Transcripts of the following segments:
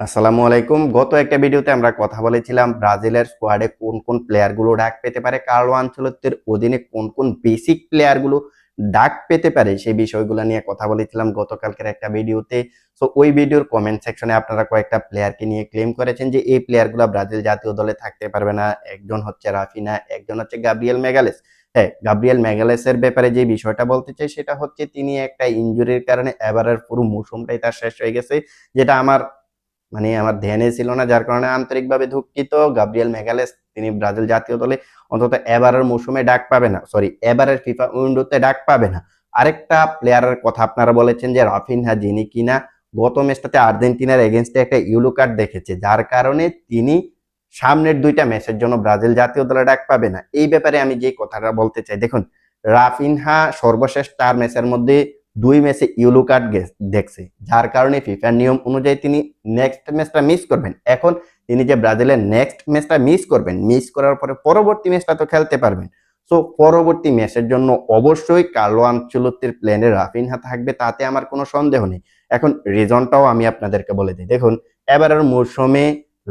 আসসালামু আলাইকুম। গত একটা ভিডিওতে আমরা কথা বলেছিলাম ব্রাজিলের স্কোয়াডে কোন কোন প্লেয়ারগুলো ডাক পেতে পারে, কার্লো আঞ্চলত্বের অধীনে কোন কোন বেসিক প্লেয়ারগুলো ডাক পেতে পারে সেই বিষয়গুলো নিয়ে কথা বলেছিলাম গতকালকের একটা ভিডিওতে। সো ওই ভিডিওর কমেন্ট সেকশনে আপনারা কয়েকটা প্লেয়ারকে নিয়ে ক্লেম করেছেন যে এই প্লেয়ারগুলো ব্রাজিল জাতীয় দলে থাকতে পারবে না। একজন হচ্ছে রাফিনা, একজন হচ্ছে গাব্রিয়েল মেগালেস হ্যাঁ গাব্রিয়েল মেগালেসের ব্যাপারে যে বিষয়টা বলতে চাই সেটা হচ্ছে তিনি একটা ইনজুরির কারণে এবারের পুরো মৌসুমটাই তার শেষ হয়ে গেছে, যেটা আমার মানে আমার ধ্যানে ছিল না, যার কারণে আন্তরিকভাবে দুঃখিত। গাব্রিয়েল মেগালেস, তিনি ব্রাজিল জাতীয় দলে অন্তত এবারের মৌসুমে ডাক পাবে না সরি এবারের ফিফা উইন্ডোতে ডাক পাবে না। আরেকটা প্লেয়ারের কথা আপনারা বলেছেন যে রাফিনহা যিনি কিনা গত ম্যাচটাতে আর্জেন্টিনার এগেনস্টে একটা ইউলো কার্ড দেখেছে, যার কারণে তিনি সামনের দুইটা ম্যাচের জন্য ব্রাজিল জাতীয় দলে ডাক পাবে না। এই ব্যাপারে আমি যে কথাটা বলতে চাই, দেখুন, রাফিনহা সর্বশেষ চার ম্যাচের মধ্যে দুই ম্যাচে ইউলো কার্ড দেখছে, যার কারণে ফিফার নিয়ম অনুযায়ী তিনি নেক্সট ম্যাচটা মিস করবেন। এখন তিনি যে ব্রাজিলের নেক্সট ম্যাচটা মিস করবেন মিস করার পরে পরবর্তী ম্যাচটা তো খেলতে পারবেন। সো পরবর্তী ম্যাচের জন্য অবশ্যই কার্লো আঞ্চলত্বের প্ল্যানে রাফিনহা থাকবে, তাতে আমার কোনো সন্দেহ নেই। এখন রিজনটাও আমি আপনাদেরকে বলে দিই। দেখুন, এবারের মৌসুমে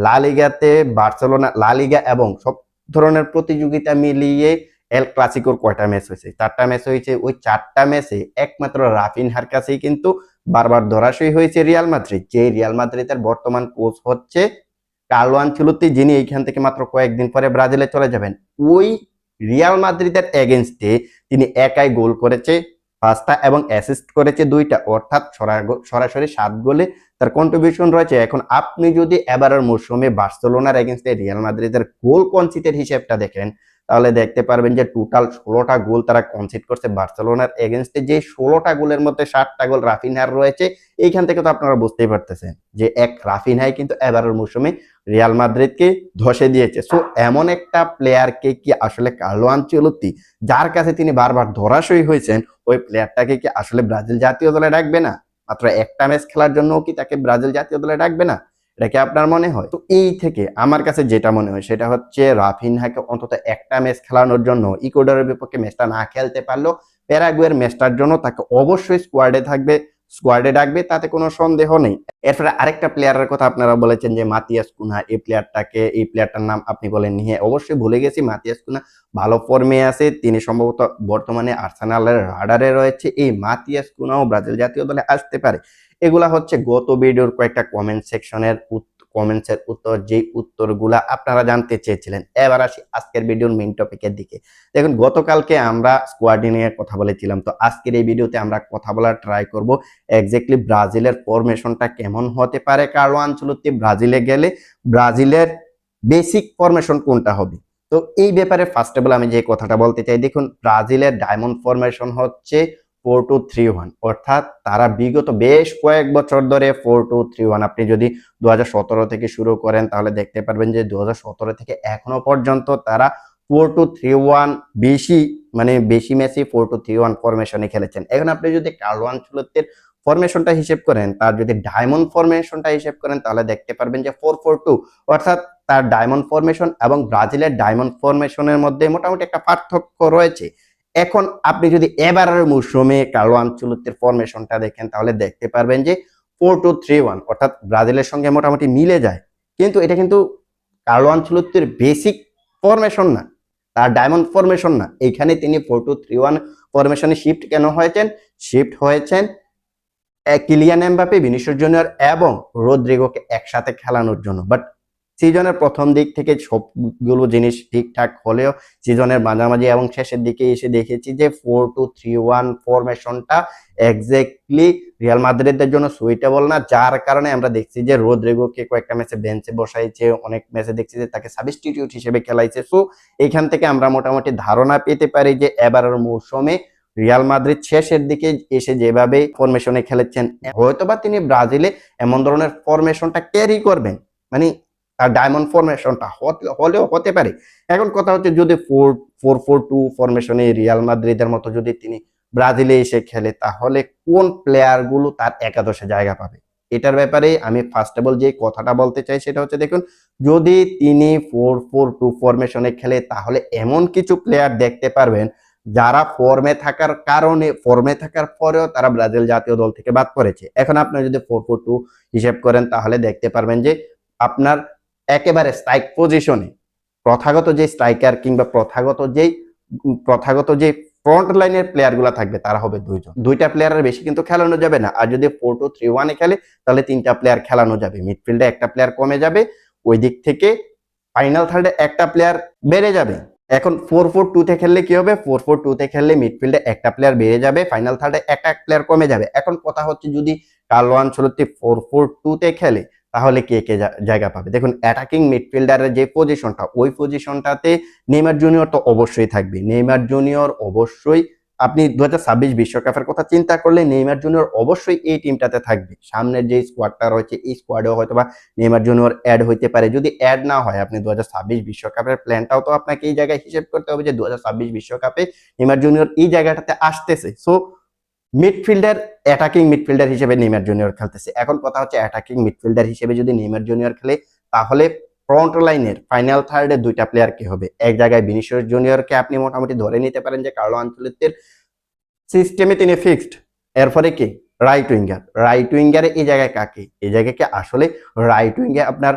লা লিগাতে বার্সেলোনা, লা লিগা এবং সব ধরনের প্রতিযোগিতা মিলিয়ে এল ক্লাসিকোর কয়টা ম্যাচ হয়েছে? চারটা ম্যাচ হয়েছে। ওই চারটা ম্যাচে একমাত্র রাফিনহার কাছেই কিন্তু বারবার ধরাশয়ী হয়েছে রিয়াল মাদ্রিদ। যে রিয়াল মাদ্রিদের বর্তমান কোচ হচ্ছে কার্লো আনচেলত্তি, যিনি এইখান থেকে মাত্র কয়েকদিন পরে ব্রাজিলে চলে যাবেন। ওই রিয়াল মাদ্রিদের এগেনস্টে তিনি একাই গোল করেছে, পাঁচটা এবং অ্যাসিস্ট করেছে দুইটা। অর্থাৎ সরা- সরাসরি সাত গোলে তার কন্ট্রিবিউশন রয়েছে। এখন আপনি যদি এবারের মৌসুমে বার্সেলোনার এগেনস্টে রিয়াল মাদ্রিদের গোল কনসিটের হিসেবটা দেখেন তাহলে দেখতে পারবেন যে টোটাল ষোলোটা গোল তারা কনসিড করছে বার্সেলোনার এগেনস্টে যে ষোলোটা গোলের মধ্যে সাতটা গোল রাফিনহার রয়েছে, এইখান থেকে তো আপনারা বুঝতেই পারতেছেন যে এক রাফিনহাই কিন্তু এবারের মৌসুমে রিয়াল মাদ্রিদকে ধসে দিয়েছে। সো এমন একটা প্লেয়ারকে কি আসলে কার্লো আনচেলত্তি, যার কাছে তিনি বারবার ধরাশয়ী হয়েছেন, ওই প্লেয়ারটাকে কি আসলে ব্রাজিল জাতীয় দলে ডাকবে না? মাত্র একটা ম্যাচ খেলার জন্য কি তাকে ব্রাজিল জাতীয় দলে ডাকবে না? এটা কি আপনার মনে হয়? তো এই থেকে আমার কাছে যেটা মনে হয় সেটা হচ্ছে রাফিন হাকে অন্তত একটা ম্যাচ খেলানোর জন্য ইকোডারের বিপক্ষে ম্যাচটা না খেলতে পারলেও প্যারাগুয়ের ম্যাচটার জন্য তাকে অবশ্যই স্কোয়াডে থাকবে। স্কোয়াডে ডাকবে, তাতে কোনো সন্দেহ নেই। এরপরে আরেকটা প্লেয়ারের কথা আপনারা বলেছেন যে মাতিয়াস কুনা এই প্লেয়ারটাকে এই প্লেয়ারটার নাম আপনি বলেন নিয়ে অবশ্যই ভুলে গেছি, মাতিয়াস কুনা ভালো ফর্মে আছে, তিনি সম্ভবত বর্তমানে আর্সেনালের রাডারে রয়েছে। এই মাতিয়াস কুনাও ব্রাজিল জাতীয় দলে আসতে পারে। এগুলা হচ্ছে গত ভিডিওর কয়েকটা কমেন্ট সেকশনের কমেন্টসের উত্তর, যেই উত্তরগুলা আপনারা জানতে চেয়েছিলেন। এবার আসি আজকের ভিডিওর মেইন টপিকের দিকে। দেখুন, গতকালকে আমরা স্কোয়াডি নিয়ে কথা বলেছিলাম। তো আজকের এই ভিডিওতে আমরা কথা বলার ট্রাই করব এক্স্যাক্টলি ব্রাজিলের ফরমেশনটা কেমন হতে পারে কার্লো আঞ্চলতি ব্রাজিলে গেলে ব্রাজিলের বেসিক ফরমেশন কোনটা হবে? তো এই ব্যাপারে ফার্স্ট অফ অল আমি যে কথাটা বলতে চাই, দেখুন, ব্রাজিলের ডায়মন্ড ফরমেশন হচ্ছে ফোর টু থ্রি ওয়ান অর্থাৎ তারা বিগত বেশ কয়েক বছর ধরে ফোর টু থ্রি ওয়ান আপনি যদি দু হাজার সতেরো থেকে শুরু করেন, তাহলে দেখতে পারবেন যে দু হাজার সতেরো থেকে এখনও পর্যন্ত তারা ফোর টু থ্রি ওয়ান বেশি মানে বেশি ম্যাচই ফোর টু থ্রি ওয়ান ফরমেশনে খেলেছেন। এখন আপনি যদি কার্লো আঞ্চলতের ফরমেশনটা হিসেব করেন, তার যদি ডায়মন্ড ফরমেশনটা হিসেব করেন, তাহলে দেখতে পারবেন যে ফোর ফোর টু অর্থাৎ তার ডায়মন্ড ফরমেশন এবং ব্রাজিলের ডায়মন্ড ফরমেশনের মধ্যে মোটামুটি একটা পার্থক্য রয়েছে। এখন আপনি যদি এবারের মৌসুমে কার্লো আঞ্চলতের ফরমেশনটা দেখেন, তাহলে দেখতে পারবেন যে ফোর টু থ্রি ওয়ান অর্থাৎ ব্রাজিলের সঙ্গে মোটামুটি মিলে যায়। কিন্তু এটা কিন্তু কার্লো আঞ্চলতের বেসিক ফরমেশন না, তার ডায়মন্ড ফরমেশন না। এখানে তিনি ফোর টু থ্রি ওয়ান ফরমেশনে শিফট কেন হয়েছেন? শিফট হয়েছেন কিলিয়ান এমবাপে, ভিনিসিয়াস জুনিয়র এবং রদ্রিগোকে একসাথে খেলানোর জন্য। বাট সিজনের প্রথম দিক থেকে সবগুলো জিনিস ঠিকঠাক হলেও সিজনের মাঝামাঝি এবং শেষের দিকে এসে দেখেছি যে ফোর টু থ্রি ওয়ান ফরমেশনটা এক্স্যাক্টলি রিয়াল মাদ্রিদের জন্য সুইটেবল না। যার কারণে আমরা দেখছি যে রোদ্রিগোকে কয়েকটা ম্যাচে বেঞ্চে বসাইছে, অনেক ম্যাচে দেখছি যে তাকে সাবস্টিটিউট হিসেবে খেলাইছে। সো এখান থেকে আমরা মোটামুটি ধারণা পেতে পারি যে এবারের মৌসুমে রিয়াল মাদ্রিদ শেষের দিকে এসে যেভাবে ফরমেশনে খেলেছেন, হয়তোবা তিনি ব্রাজিলে এমন ধরনের ফরমেশনটা ক্যারি করবেন। মানে তার ডায়মন্ড ফরমেশনটা হলেও হতে পারে। এখন কথা হচ্ছে যদি ফোর ফোর ফোর টু ফরমেশনে রিয়াল মাদ্রিদের মতো যদি তিনি ব্রাজিলে এসে খেলে, তাহলে কোন প্লেয়ারগুলো তার একাদশে জায়গা পাবে? এটার ব্যাপারে আমি ফার্স্ট অফ অল যে কথাটা বলতে চাই সেটা হচ্ছে দেখুন, যদি তিনি ফোর ফোর টু ফরমেশনে খেলে, তাহলে এমন কিছু প্লেয়ার দেখতে পারবেন যারা ফর্মে থাকার কারণে ফর্মে থাকার পরেও তারা ব্রাজিল জাতীয় দল থেকে বাদ পড়েছে। এখন আপনি যদি ফোর ফোর টু হিসেব করেন, তাহলে দেখতে পারবেন যে আপনার একেবারে স্ট্রাইক পজিশনে প্রথাগত যে স্ট্রাইকার কিংবা প্রথাগত যেই, প্রথাগত যে ফ্রন্ট লাইনের প্লেয়ারগুলো থাকবে, তারা হবে দুইজন। দুইটা প্লেয়ারের বেশি কিন্তু খেলানো যাবে না। আর যদি ফোর টু থ্রি ওয়ানে খেলে, তাহলে তিনটা প্লেয়ার খেলানো যাবে। মিডফিল্ডে একটা প্লেয়ার কমে যাবে, ওই দিক থেকে ফাইনাল থার্ডে একটা প্লেয়ার বেড়ে যাবে। এখন ফোর ফোর টু তে খেললে কি হবে? ফোর ফোর টু তে খেললে মিডফিল্ডে একটা প্লেয়ার বেড়ে যাবে ফাইনাল থার্ডে একটা প্লেয়ার কমে যাবে। এখন কথা হচ্ছে যদি Carlo Ancelotti four four two তে খেলে তাহলে কে কে জায়গা পাবে? দেখুন অ্যাটাকিং মিডফিল্ডারের যে পজিশনটা ওই পজিশনটাতে নেইমার জুনিয়র তো অবশ্যই থাকবে নেইমার জুনিয়র অবশ্যই আপনি দু বিশ্বকাপের কথা চিন্তা করলে নেইমার জুনিয়র অবশ্যই এই টিমটাতে থাকবে সামনের যে স্কোয়াডটা রয়েছে, এই স্কোয়াডেও হয়তো বা নেইমার জুনিয়র অ্যাড হইতে পারে। যদি অ্যাড না হয়, আপনি দু বিশ্বকাপের প্ল্যানটাও তো আপনাকে এই জায়গায় হিসেব করতে হবে যে দু বিশ্বকাপে নেইমার জুনিয়র এই জায়গাটাতে আসতেছে। সো মিডফিল্ডার অ্যাটাকিং মিডফিল্ডার হিসেবে নেইমার জুনিয়র খেলতেছে। এখন কথা হচ্ছে অ্যাটাকিং মিডফিল্ডার হিসেবে যদি নেইমার জুনিয়র খেলে, তাহলে ফ্রন্ট লাইনের ফাইনাল থার্ডে দুইটা প্লেয়ার কি হবে? এক জায়গায় ভিনিসিয়াস জুনিয়রকে আপনি মোটামুটি ধরে নিতে পারেন যে কার্লো আঞ্চলিকের সিস্টেমে তিনি ফিক্সড এরপরে কি? রাইট উইঙ্গার রাইট উইঙ্গারে এই জায়গায় কাকে? এই জায়গায় কি আসলে রাইট উইঙ্গে আপনার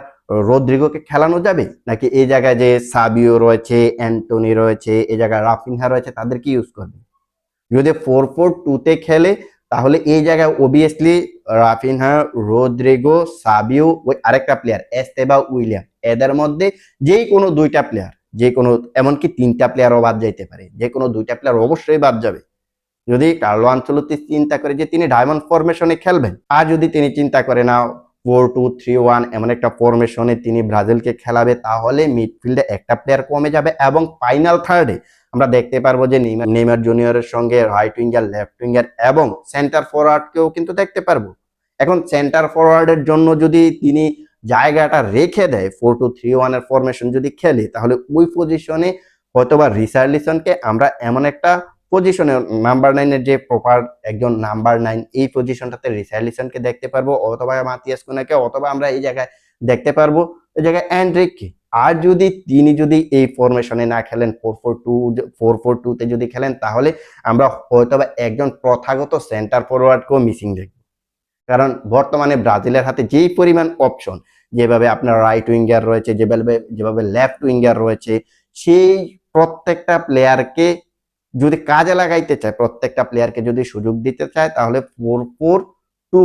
রদ্রিগোকে খেলানো যাবে? নাকি এই জায়গায় যে সাবিও রয়েছে অ্যান্টনি রয়েছে, এই জায়গায় রাফিনহা রয়েছে, তাদের কি ইউজ করবে? যদি ফোর ফোর টুতে খেলে, তাহলে এই জায়গায় ওবিয়াসলি রাফিনহা, রোদ্রিগো, সাবিও, ওই আরেকটা প্লেয়ার এস্তেবা, উইলিয়াম। এদের মধ্যে যেই কোনো দুইটা প্লেয়ার যে কোনো এমনকি তিনটা প্লেয়ারও বাদ যাইতে পারে। যে কোনো দুইটা প্লেয়ার অবশ্যই বাদ যাবে। যদি কার্লো আঞ্চলতি চিন্তা করে যে তিনি ডায়মন্ড ফরমেশনে খেলবেন, আর যদি তিনি চিন্তা করে না ফোর টু থ্রি ওয়ান এমন একটা ফরমেশনে তিনি ব্রাজিলকে খেলাবে, তাহলে মিডফিল্ডে একটা প্লেয়ার কমে যাবে এবং ফাইনাল থার্ডে আমরা দেখতে পারব যে নেইমার জুনিয়রের সঙ্গে রাইট উইঙ্গার লেফট উইঙ্গার এবং সেন্টার ফরওয়ার্ডকেও কিন্তু দেখতে পারব। এখন সেন্টার ফরওয়ার্ডের জন্য যদি তিনি জায়গাটা রেখে দেয় ফোর টু থ্রি ওয়ানের ফরমেশন যদি খেলে, তাহলে ওই পজিশনে হয়তোবা রিসার্লিসনকে আমরা এমন একটা পজিশনে নাম্বার নাইনের যে প্রপার একজন নাম্বার নাইন এই পজিশনটাতে রিসার্লিসনকে দেখতে পারব, অথবা মাতিয়াস কোনাকে, অথবা আমরা এই জায়গায় দেখতে পারব, এই জায়গায় অ্যান্ড্রিককে আর যদি তিনি যদি এই ফরমেশনে না খেলেন four four two four four টুতে যদি খেলেন, তাহলে আমরা হয়তোবা একজন প্রথাগত সেন্টার ফরওয়ার্ডকেও মিসিং দেখব। কারণ বর্তমানে ব্রাজিলের হাতে যেই পরিমাণ অপশন যেভাবে আপনার রাইট উইঙ্গার রয়েছে, যেভাবে যেভাবে লেফট উইঙ্গার রয়েছে, সেই প্রত্যেকটা প্লেয়ারকে যদি কাজে লাগাইতে চায়, প্রত্যেকটা প্লেয়ারকে যদি সুযোগ দিতে চায়, তাহলে four four two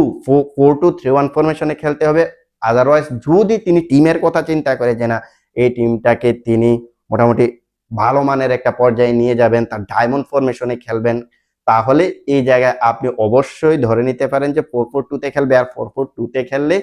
four two three one ফরমেশনে খেলতে হবে। আদারওয়াইজ যদি তিনি টিমের কথা চিন্তা করে যে না, এই টিমটাকে তিনি মোটামুটি ভালো মানের একটা পর্যায়ে নিয়ে যাবেন, তার ডায়মন্ড ফরমেশনে খেলবেন, তাহলে এই জায়গায় আপনি অবশ্যই ধরে নিতে পারেন যে ফোর ফোর টুতে খেলবে। আর ফোর ফোর টুতে খেললে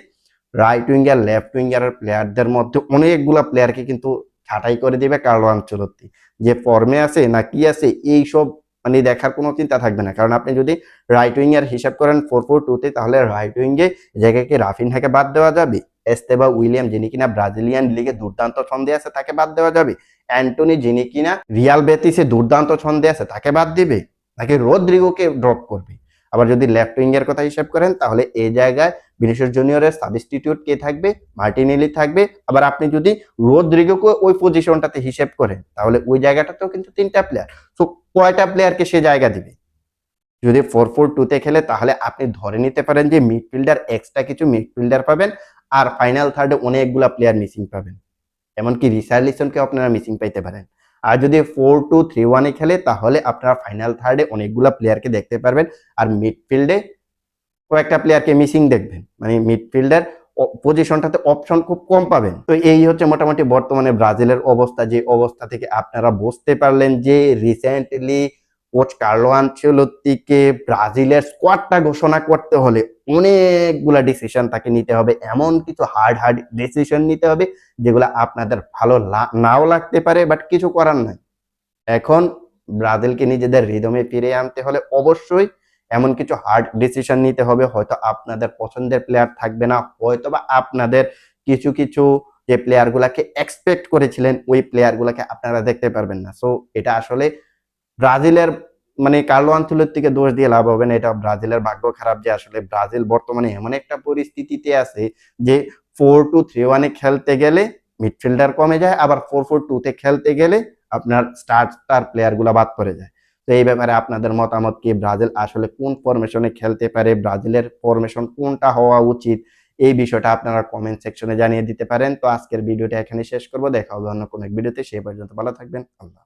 রাইট উইঙ্গার লেফট উইঙ্গারের প্লেয়ারদের মধ্যে অনেকগুলো প্লেয়ারকে কিন্তু ছাঁটাই করে দিবে কার্লো আঞ্চলতি যে ফর্মে আছে না কি আছে এই সব মানে দেখার কোনো চিন্তা থাকবে না। কারণ আপনি যদি রাইট উইঙ্গার হিসাব করেন ফোর ফোর টুতে তাহলে রাইট উইঙ্গে জায়গায় কি রাফিনহাকে বাদ দেওয়া যাবে। এস্তেবা উইলিয়াম, যিনি কিনা ব্রাজিলিয়ান লিগে দুর্দান্ত ছন্দে আছে, তাকে বাদ দেওয়া যাবে। অ্যান্টনি, যিনি কিনা রিয়াল বেতিসে দুর্দান্ত ছন্দে আছে, তাকে বাদ দিবে। নাকি রোদ্রিগোকে ড্রপ করবে? আবার যদি লেফট উইঙ্গের কথা হিসাব করেন, তাহলে এই জায়গায় ভিনিসিয়াস জুনিয়রের সাবস্টিটিউট কে থাকবে? মার্টিনেলি থাকবে। আবার আপনি যদি রোদ্রিগোকে ওই পজিশনটাতে হিসেব করেন, তাহলে ওই জায়গাটাতেও কিন্তু তিনটা প্লেয়ার তো কয়টা প্লেয়ারকে সে জায়গা দিবে? যদি ফোর ফোর টুতে খেলে, তাহলে আপনি ধরে নিতে পারেন যে মিডফিল্ডার এক্সট্রা কিছু মিডফিল্ডার পাবেন, আর ফাইনাল থার্ডে অনেকগুলা প্লেয়ার মিসিং পাবেন। এমনকি রিসার্লিসনকে আপনারা মিসিং পাইতে পারেন। আর যদি ফোর টু থ্রি ওয়ানে খেলে, তাহলে আপনারা ফাইনাল থার্ডে অনেকগুলা প্লেয়ারকে দেখতে পারবেন। আর মিডফিল্ডে কয়েকটা প্লেয়ারকে মিসিং দেখবেন। মানে মিডফিল্ডের পজিশনটাতে অপশন খুব কম পাবেন। তো এই হচ্ছে মোটামুটি বর্তমানে ব্রাজিলের অবস্থা। যে অবস্থা থেকে আপনারা বুঝতে পারলেন যে রিসেন্টলি কোচ কার্লো আনচেলত্তিকে ব্রাজিলের স্কোয়াডটা ঘোষণা করতে হলে অনেকগুলা ডিসিশন তাকে নিতে হবে। এমন কিছু হার্ড হার্ড ডিসিশন নিতে হবে যেগুলো আপনাদের ভালো নাও লাগতে পারে বাট কিছু করার নাই। এখন ব্রাজিলকে নিজেদের রিদমে ফিরে আনতে হলে অবশ্যই এমন কিছু হার্ড ডিসিশন নিতে হবে। হয়তো আপনাদের পছন্দের প্লেয়ার থাকবে না হয়তো বা আপনাদের কিছু কিছু যে প্লেয়ার গুলাকে এক্সপেক্ট করেছিলেন, ওই প্লেয়ার গুলাকে আপনারা দেখতে পারবেন না। সো এটা আসলে ব্রাজিলের মানে কার্লো আঞ্চলের থেকে দোষ দিয়ে লাভ হবে না, এটা ব্রাজিলের ভাগ্য খারাপ যে আসলে ব্রাজিল বর্তমানে এমন একটা পরিস্থিতিতে আছে যে ফোর টু থ্রি ওয়ানে খেলতে গেলে মিডফিল্ডার কমে যায়, আবার ফোর ফোর টুতে খেলতে গেলে আপনার স্টার স্টার প্লেয়ারগুলা বাদ পড়ে যায়। তো এই ব্যাপারে আপনাদের মতামত কি? ব্রাজিল আসলে কোন ফরমেশনে খেলতে পারে? ব্রাজিলের ফরমেশন কোনটা হওয়া উচিত? এই বিষয়টা আপনারা কমেন্ট সেকশনে জানিয়ে দিতে পারেন। তো আজকের ভিডিওটা এখানে শেষ করব। দেখা হবে অন্য কোনো এক ভিডিওতে। সেই পর্যন্ত ভালো থাকবেন। আল্লাহ